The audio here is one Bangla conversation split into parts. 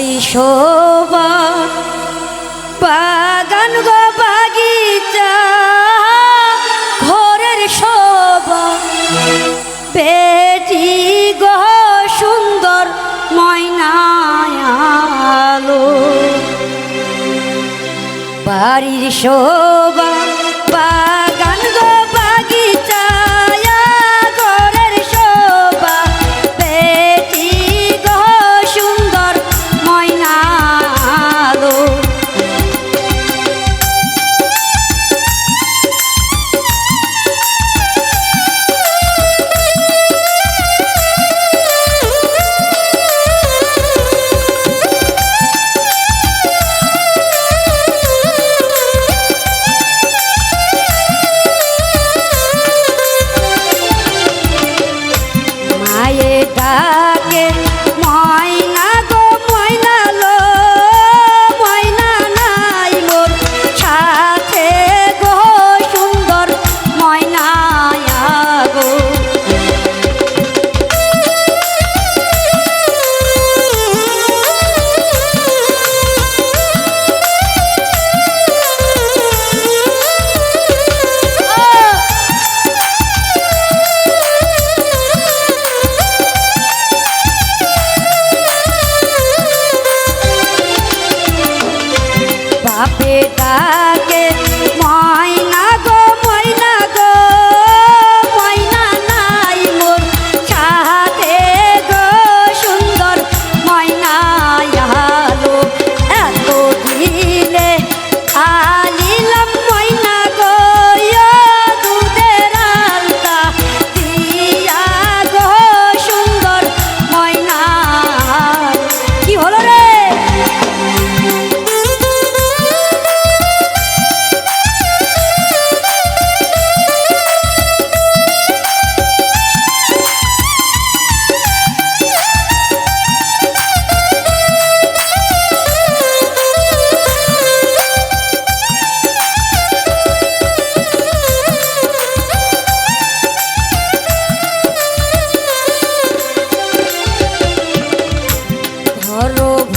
পাই শোভা। বাগান গো বাগিচা ঘরের শোভা। বেটি গো সুন্দর ময়নায়ালো বাড়ির শোভা বেটা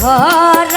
ঘর